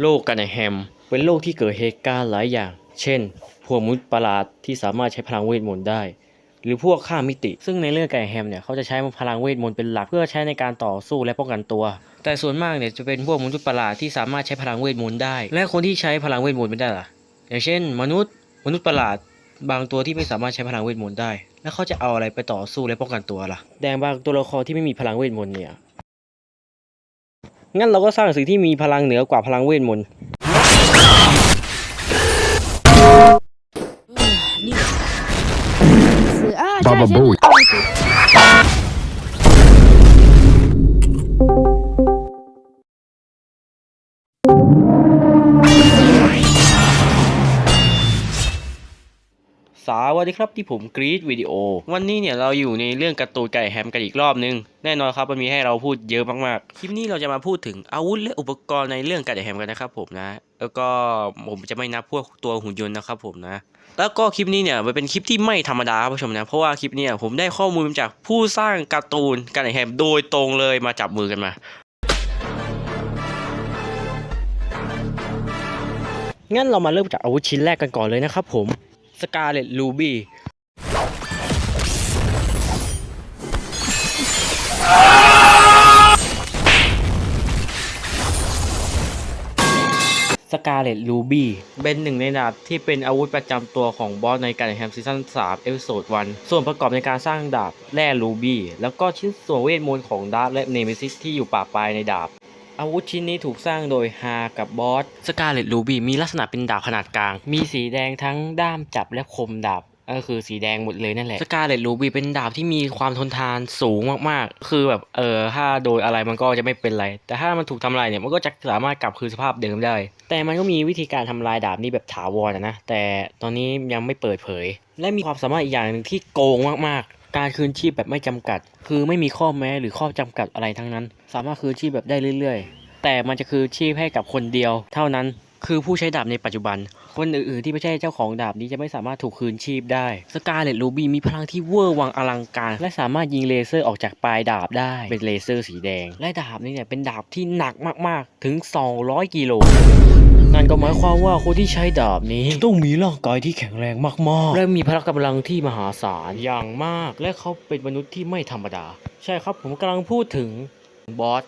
โลกกันแฮม เป็นโลกที่เกิดเหตุการณ์หลายอย่าง เช่น พวกมนุษย์ประหลาดที่สามารถใช้พลังเวทมนต์ได้ หรือพวกข้ามมิติ ซึ่งในเรื่องไก่แฮมเนี่ยเขาจะใช้พลังเวทมนต์เป็นหลักเพื่อใช้ในการต่อสู้และป้องกันตัว แต่ส่วนมากเนี่ยจะเป็นพวกมนุษย์ประหลาดที่สามารถใช้พลังเวทมนต์ได้ และคนที่ใช้พลังเวทมนต์ไม่ได้ล่ะ อย่างเช่น มนุษย์มนุษย์ประหลาดบางตัวที่ไม่สามารถใช้พลังเวทมนต์ได้ แล้วเขาจะเอาอะไรไปต่อสู้และป้องกันตัวล่ะ แดงบางตัวละครที่ไม่มีพลังเวทมนต์เนี่ย งั้นเราก็สร้างสิ่งที่มีพลังเหนือกว่าพลังเวทมนต์สืออ่าใช่ Baba ใช่ วัสดีครับที่ผมกรีดวิดีโอ วันนี้เนี่ยเราอยู่ในเรื่องการ์ตูนไก่แฮมกันอีกรอบนึง แน่นอนครับมันมีให้เราพูดเยอะมากๆ คลิปนี้เราจะมาพูดถึงอาวุธและอุปกรณ์ในเรื่องไก่แฮมกันนะครับผมนะ แล้วก็ผมจะไม่นับพวกตัวหุ่นยนต์นะครับผมนะ แล้วก็คลิปนี้เนี่ยมันเป็นคลิปที่ไม่ธรรมดาครับผู้ชมนะ เพราะว่าคลิปนี้ผมได้ข้อมูลจากผู้สร้างการ์ตูนไก่แฮมโดยตรงเลยมาจับมือกันมางั้นเรามาเริ่มจากอาวุธชิ้นแรกกันก่อนเลยนะครับผม สกาเลตลูบี้สกาเลตลูบี้เป็นหนึ่งในดาบที่เป็นอาวุธประจำตัวของบอสในการแฮมซีซั่น3เอพิโซด1ส่วนประกอบในการสร้างดาบแร่ลูบี้แล้วก็ชิ้นส่วนเวทมนต์ของดาร์และเนมิซิสที่อยู่ป่าปลายในดาบ อาวุธชิ้นนี้ถูกสร้างโดยฮากับบอสสกาเลตลูบี้มีลักษณะเป็นดาบขนาดกลาง มีสีแดงทั้งด้ามจับและคมดาบก็คือสีแดงหมดเลยนั่นแหละสกาเลตลูบี้เป็นดาบที่มีความทนทานสูงมากๆ คือแบบเออถ้าโดยอะไรมันก็จะไม่เป็นไร แต่ถ้ามันถูกทำลายเนี่ยมันก็จะสามารถกลับคืนสภาพเดิมได้ แต่มันก็มีวิธีการทำลายดาบนี้แบบถาวรอะนะแต่ตอนนี้ยังไม่เปิดเผย และมีความสามารถอีกอย่างหนึ่งที่โกงมากๆ การคืนชีพแบบไม่จำกัด คือไม่มีข้อแม้หรือข้อจำกัดอะไรทั้งนั้น สามารถคืนชีพแบบได้เรื่อย ๆ แต่มันจะคืนชีพให้กับคนเดียว เท่านั้นคือผู้ใช้ดาบในปัจจุบัน คนอื่นๆที่ไม่ใช่เจ้าของดาบนี้จะไม่สามารถถูกคืนชีพได้สกาเลตลูบี้มีพลังที่เวอร์วังอลังการ และสามารถยิงเลเซอร์ออกจากปลายดาบได้เป็นเลเซอร์สีแดง และดาบนี้เนี่ยเป็นดาบที่หนักมากๆถึง 200 กิโล นั่นก็หมายความว่าคนที่ใช้ดาบนี้ต้องมีร่างกายที่แข็งแรงมากๆ และมีพละกำลังที่มหาศาลอย่างมาก และเขาเป็นมนุษย์ที่ไม่ธรรมดา ใช่ครับผมกำลังพูดถึงบอส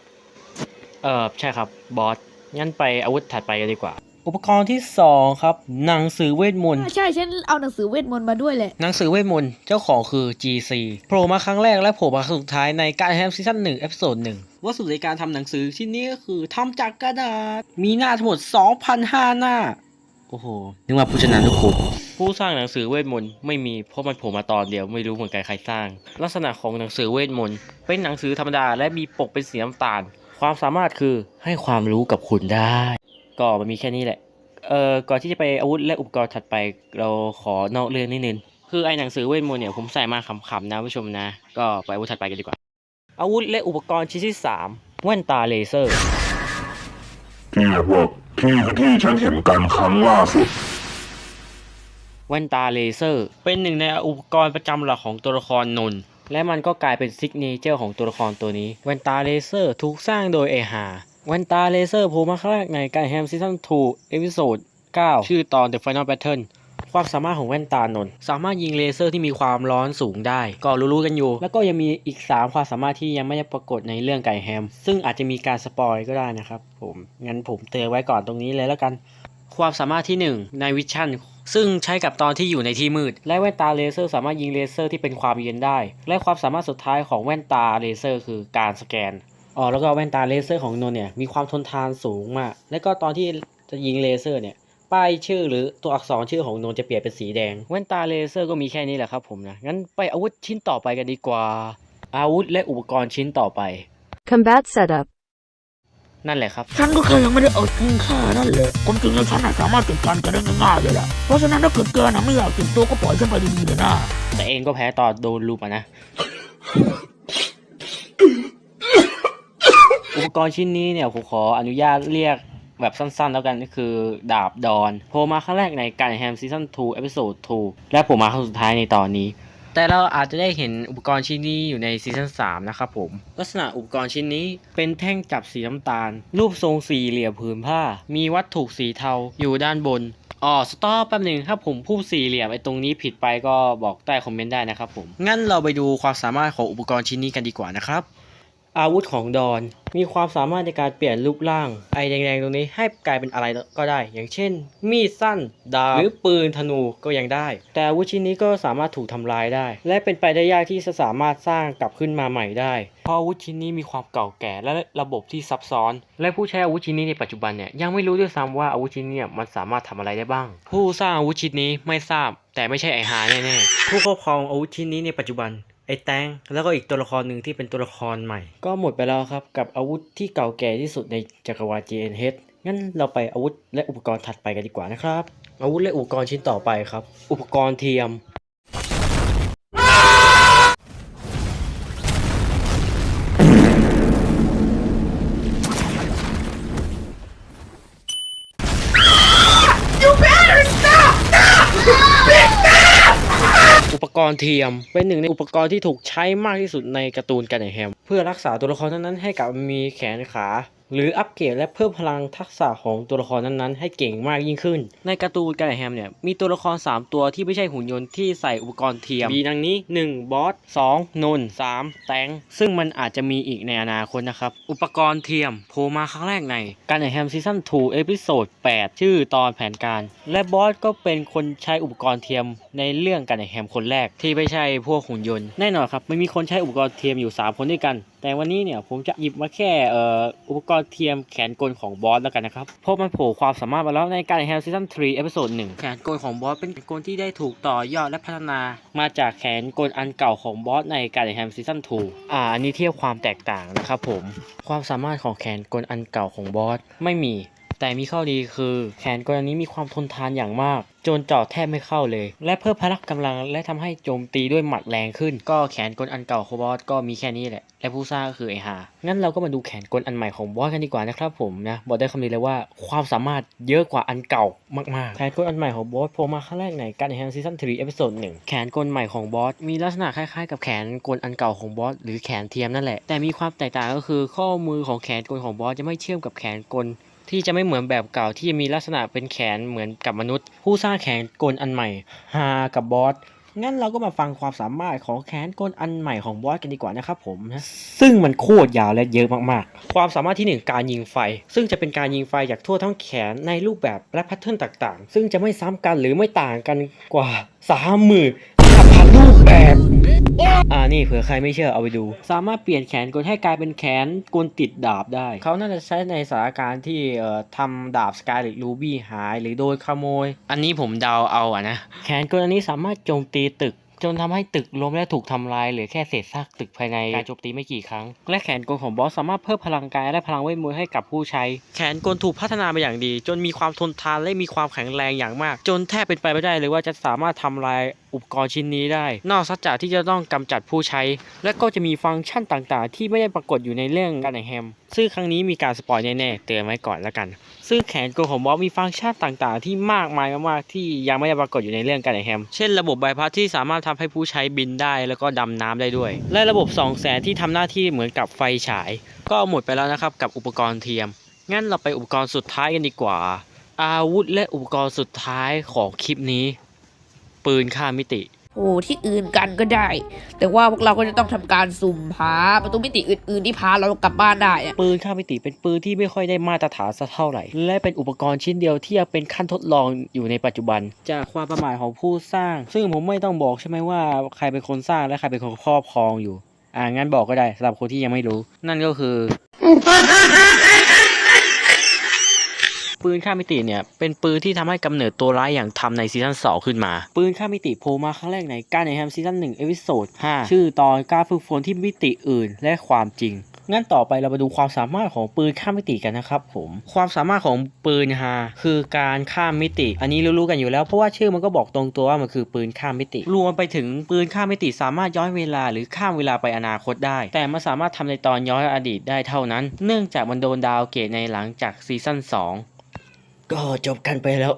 เออใช่ครับบอสงั้นไปอาวุธถัดไปกันดีกว่า อุปกรณ์ที่2ครับหนังสือเวทมนต์ อ่าใช่ฉันเอาหนังสือเวทมนต์มาด้วยแหละ หนังสือเวทมนต์เจ้าของคือ GC โผล่มาครั้งแรกและโผล่มาครั้งสุดท้ายในการแฮมซีซั่น1เอพิโซด1วัสดุในการทำหนังสือชิ้นนี้ก็คือทำจากกระดาษ มีหน้าทั้งหมด 2,005 หน้า โอ้โห นึกว่าผู้ชนะทุกคนผู้สร้างหนังสือเวทมนต์ไม่มีเพราะมันโผล่มาตอนเดียวไม่รู้เหมือนกันใครสร้าง ลักษณะของหนังสือเวทมนต์เป็นหนังสือธรรมดาและมีปกเป็นสีน้ำตาล ความสามารถคือให้ความรู้กับคุณได้ ก็มันมีแค่นี้แหละ เอ่อ ก่อนที่จะไปอาวุธและอุปกรณ์ถัดไปเราขอนอกเรื่องนิดนึง คือไอ้หนังสือเวทมนต์เนี่ยผมใส่มาขำๆนะผู้ชมนะ ก็ไปอาวุธถัดไปกันดีกว่า อาวุธและอุปกรณ์ชิ้นที่สามแว่นตาเลเซอร์ที่พวกที่ที่ฉันเห็นกันครั้งล่าสุดแว่นตาเลเซอร์ เป็นหนึ่งในอุปกรณ์ประจำหลักของตัวละครนนท์และมันก็กลายเป็นซิกเนเจอร์ของตัวละครตัวนี้แว่นตาเลเซอร์ถูกสร้างโดยเอฮา แว่นตาเลเซอร์โผล่มาครั้งในการแฮมซีซั่น2เอพิโซด9 ชื่อตอน The Final Battle ความสามารถของแว่นตานน สามารถยิงเลเซอร์ที่มีความร้อนสูงได้ ก็รู้ๆกันอยู่ แล้วก็ยังมีอีก 3 ความสามารถที่ยังไม่ได้ปรากฏในเรื่องไก่แฮม ซึ่งอาจจะมีการสปอยก็ได้นะครับผมงั้นผมเตือนไว้ก่อนตรงนี้เลยแล้วกัน ความสามารถที่ 1 ในวิชั่นซึ่งใช้กับตอนที่อยู่ในที่มืด และแว่นตาเลเซอร์สามารถยิงเลเซอร์ที่เป็นความเย็นได้ และความสามารถสุดท้ายของแว่นตาเลเซอร์คือการสแกน อ๋อแล้วก็แว่นตาเลเซอร์ของนนท์เนี่ยมีความทนทานสูงมาก และก็ตอนที่จะยิงเลเซอร์เนี่ยป้ายชื่อหรือตัวอักษรชื่อของนนท์จะเปลี่ยนเป็นสีแดง แว่นตาเลเซอร์ก็มีแค่นี้แหละครับผมนะ งั้นไปอาวุธชิ้นต่อไปกันดีกว่า อาวุธและอุปกรณ์ชิ้นต่อไป Combat setup. นั่นแหละครับ ฉันก็แค่ยังไม่ได้เอาจริงแค่นั้นแหละความจริงแล้วฉันน่ะสามารถจัดการแกได้ง่ายๆเลยล่ะ เพราะฉะนั้นถ้าเกิดแกน่ะไม่อยากเก็บตัวก็ปล่อยฉันไปดีๆเลยนะแต่เองก็แพ้ตอนโดนลูปอะนะ อุ ปกรณ์ชิ้นนี้เนี่ยผมขออนุญาตเรียกแบบสั้นๆ แล้วกันก็คือดาบดอนโผล่มาครั้งแรกในการแฮมซีซั่น2เอพิโซด2และผล่มาครั้งสุดท้ายในตอนนี้ แต่เราอาจจะได้เห็นอุปกรณ์ชิ้นนี้อยู่ในซีซั่น3นะครับผม ลักษณะอุปกรณ์ชิ้นนี้เป็นแท่งจับสีน้ำตาล รูปทรงสี่เหลี่ยมผืนผ้า มีวัตถุสีเทาอยู่ด้านบนอ๋อสต็อปแป๊บหนึ่งถ้าผมพูดสี่เหลี่ยมไอ้ตรงนี้ผิดไปก็บอกใต้คอมเมนต์ได้นะครับผมงั้นเราไปดูความสามารถของอุปกรณ์ชิ้นนี้กันดีกว่านะครับ อาวุธของดอน มีความสามารถในการเปลี่ยนรูปร่าง ไอแดงๆตรงนี้ให้กลายเป็นอะไรก็ได้ อย่างเช่น มีดสั้น ดาบหรือปืนธนูก็ยังได้ แต่อาวุธชิ้นนี้ก็สามารถถูกทำลายได้ และเป็นไปได้ยากที่จะสามารถสร้างกลับขึ้นมาใหม่ได้ เพราะอาวุธชิ้นนี้มีความเก่าแก่และระบบที่ซับซ้อน และผู้ใช้อาวุธชิ้นนี้ในปัจจุบันเนี่ยยังไม่รู้ด้วยซ้ำว่าอาวุธชิ้นนี้มันสามารถทำอะไรได้บ้าง ผู้สร้างอาวุธชิ้นนี้ไม่ทราบ แต่ไม่ใช่ไอหาแน่ๆผู้ครอบครองอาวุธชิ้นนี้ในปัจจุบัน ไอ้แตงแล้วก็อีกตัวละครหนึ่งที่เป็นตัวละครใหม่ ก็หมดไปแล้วครับ กับอาวุธที่เก่าแก่ที่สุดในจักรวาล GNH งั้นเราไปอาวุธและอุปกรณ์ถัดไปกันดีกว่านะครับ อาวุธและอุปกรณ์ชิ้นต่อไปครับ อุปกรณ์เทียม กรณ์เทียม เป็นหนึ่งในอุปกรณ์ที่ถูกใช้มากที่สุดในการ์ตูนกันแฮม เพื่อรักษาตัวละครนั้นให้กลับมีแขนขาหรืออัปเกรดและเพิ่มพลังทักษะของตัวละครนั้นๆ ให้เก่งมากยิ่งขึ้น ในการ์ตูนกันแฮมเนี่ยมีตัวละคร 3 ตัวที่ไม่ใช่หุ่นยนต์ที่ใส่อุปกรณ์เทียม มีดังนี้ 1. บอส 2. นนท์ 3. แตง ซึ่งมันอาจจะมีอีกในอนาคตนะครับ อุปกรณ์เทียมโผล่มาครั้งแรกในการแฮมซีซั่น2เอพิโซด8ชื่อตอนแผนการ และบอสก็เป็นคนใช้อุปกรณ์เทียมในเรื่องการแฮมคนแรกที่ไม่ใช่พวกหุ่นยนต์แน่นอนครับไม่มีคนใช้อุปกรณ์เทียมอยู่ 3 คนด้วยกัน แต่วันนี้เนี่ยผมจะหยิบมาแค่เอ่ออุปกรณ์เทียมแขนกลของบอสแล้วกันนะครับ เพราะมันโผล่ความสามารถมาแล้วในการแฮมซีซั่น3เอพิโซด1แขนกลของบอสเป็นแขนกลที่ได้ถูกต่อยอดและพัฒนา มาจากแขนกลอันเก่าของบอสในการแฮมซีซั่น2อ่าอันนี้เทียบความแตกต่างนะครับผมความสามารถของแขนกลอันเก่าของบอสไม่มี แต่มีข้อดีคือ แขนกลอนี้มีความทนทานอย่างมาก โจนเจาะแทบไม่เข้าเลย และเพิ่มพลังกำลังและทำให้โจมตีด้วยหมัดแรงขึ้น ก็แขนกลอันเก่าของบอสก็มีแค่นี้แหละ และผู้สร้างก็คือไอฮางั้นเราก็มาดูแขนกลอันใหม่ของบอสกันดีกว่านะครับผมนะบอกได้คำนี้เลยว่าความสามารถเยอะกว่าอันเก่ามากๆ แขนกลอันใหม่ของบอสโผล่มาครั้งแรกในการแฮมซีซั่น3เอพิโซด1แขนกลใหม่ของบอสมีลักษณะคล้ายๆ กับแขนกลอันเก่าของบอสหรือแขนเทียมนั่นแหละแต่มีความแตกต่างก็คือข้อมือของแขนกลของบอสจะไม่เชื่อมกับแขนกล ที่จะไม่เหมือนแบบเก่าที่มีลักษณะเป็นแขนเหมือนกับมนุษย์ ผู้สร้างแขนกลอันใหม่ฮากับบอสงั้นเราก็มาฟังความสามารถของแขนกลอันใหม่ของบอสกันดีกว่านะครับผมนะซึ่งมันโคตรยาวและเยอะมากๆ ความสามารถที่หนึ่งการยิงไฟ ซึ่งจะเป็นการยิงไฟจากทั่วทั้งแขนในรูปแบบและแพทเทิร์นต่างๆ ซึ่งจะไม่ซ้ำกันหรือไม่ต่างกันกว่าสามหมื่นพันรูปแบบ อ่านี่เผื่อใครไม่เชื่อเอาไปดู สามารถเปลี่ยนแขนกลให้กลายเป็นแขนกลติดดาบได้ เขาน่าจะใช้ในสถานการณ์ที่เอ่อทำดาบสกายหรือรูบี้หายหรือโดนขโมย อันนี้ผมเดาเอาอะนะ แขนกลอันนี้สามารถโจมตีตึกจนทำให้ตึกล้มและถูกทำลายเหลือแค่เศษซากตึกภายในการโจมตีไม่กี่ครั้ง และแขนกลของบอสสามารถเพิ่มพลังกายและพลังเวทมนต์ให้กับผู้ใช้ แขนกลถูกพัฒนามาอย่างดี จนมีความทนทานและมีความแข็งแรงอย่างมาก จนแทบเป็นไปไม่ได้เลยว่าจะสามารถทำลาย อุปกรณ์ชิ้นนี้ได้ นอกจากที่จะต้องกำจัดผู้ใช้ และก็จะมีฟังก์ชันต่างๆ ที่ไม่ได้ปรากฏอยู่ในเรื่องการแฮม ซึ่งครั้งนี้มีการสปอยแน่ๆเตือนไว้ก่อนแล้วกัน ซึ่งแขนกลของบอสมีฟังก์ชันต่างๆ ที่มากมายมากๆที่ยังไม่ได้ปรากฏอยู่ในเรื่องการแฮม เช่นระบบใบพัดที่สามารถทำให้ผู้ใช้บินได้แล้วก็ดำน้ำได้ด้วย และระบบสองแสงที่ทำหน้าที่เหมือนกับไฟฉาย ก็หมดไปแล้วนะครับกับอุปกรณ์เทียมงั้นเราไปอุปกรณ์สุดท้ายกันดีกว่า อาวุธและอุปกรณ์สุดท้ายของคลิปนี้ ปืนฆ่ามิติ โอ้ที่อื่นกันก็ได้ แต่ว่าพวกเราก็จะต้องทำการสุ่มหาประตูมิติอื่นๆที่พาเรากลับบ้านได้อะปืนข้ามมิติเป็นปืนที่ไม่ค่อยได้มาตรฐานสักเท่าไหร่ และเป็นอุปกรณ์ชิ้นเดียวที่ยังเป็นขั้นทดลองอยู่ในปัจจุบัน จากความประมาทของผู้สร้าง ซึ่งผมไม่ต้องบอกใช่ไหมว่าใครเป็นคนสร้างและใครเป็นคนครอบครองอยู่ อ่างั้นบอกก็ได้สำหรับคนที่ยังไม่รู้ นั่นก็คือ ปืนข้ามมิติเนี่ยเป็นปืนที่ทำให้กำเนิดตัวร้ายอย่างทำในซีซั่น2ขึ้นมา ปืนข้ามมิติโผล่มาครั้งแรกในการในแฮมซีซั่น1เอพิโซด5ชื่อตอนการฝึกฝนที่มิติอื่นและความจริงงั้นต่อไปเรามาดูความสามารถของปืนข้ามมิติกันนะครับผมความสามารถของปืนฮาคือการข้ามมิติ อันนี้รู้ๆกันอยู่แล้วเพราะว่าชื่อมันก็บอกตรงตัวว่ามันคือปืนข้ามมิติ รวมไปถึงปืนข้ามมิติสามารถย้อนเวลาหรือข้ามเวลาไปอนาคตได้ แต่มันสามารถทำในตอนย้อนอดีตได้เท่านั้น เนื่องจากมันโดนดาวเกตในหลังจากซีซั่น2 ก็จบกันไปแล้ว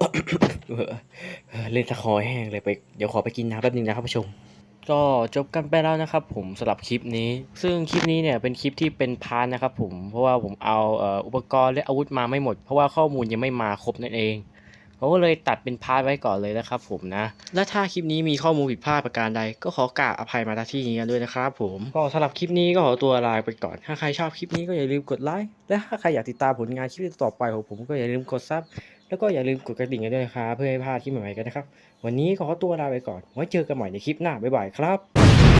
เล่นตะคอแห้งเลยไปเดี๋ยวขอไปกินน้ำแป๊บนึงนะครับผู้ชม ก็จบกันไปแล้วนะครับ ผมสำหรับคลิปนี้ ซึ่งคลิปนี้เนี่ยเป็นคลิปที่เป็นพาร์ทนะครับ ผมเพราะว่าผมเอาอุปกรณ์และอาวุธมาไม่หมด เพราะว่าข้อมูลยังไม่มาครบนั่นเอง ผมก็เลยตัดเป็นพาร์ทไว้ก่อนเลยนะครับผมนะ และถ้าคลิปนี้มีข้อมูลผิดพลาดประการใด ก็ขอกราบอภัยมาณที่นี้กันด้วยนะครับผมก็สำหรับคลิปนี้ก็ขอตัวลาไปก่อน ถ้าใครชอบคลิปนี้ก็อย่าลืมกดไลค์และถ้าใครอยากติดตามผลงานคลิปต่อไปของผมก็อย่าลืมกดซับแล้วก็อย่าลืมกดกระดิ่งกันด้วยนะครับเพื่อให้พลาดคลิปใหม่ๆกันนะครับ วันนี้ขอตัวลาไปก่อนไว้เจอกันใหม่ในคลิปหน้าบ๊ายบายครับ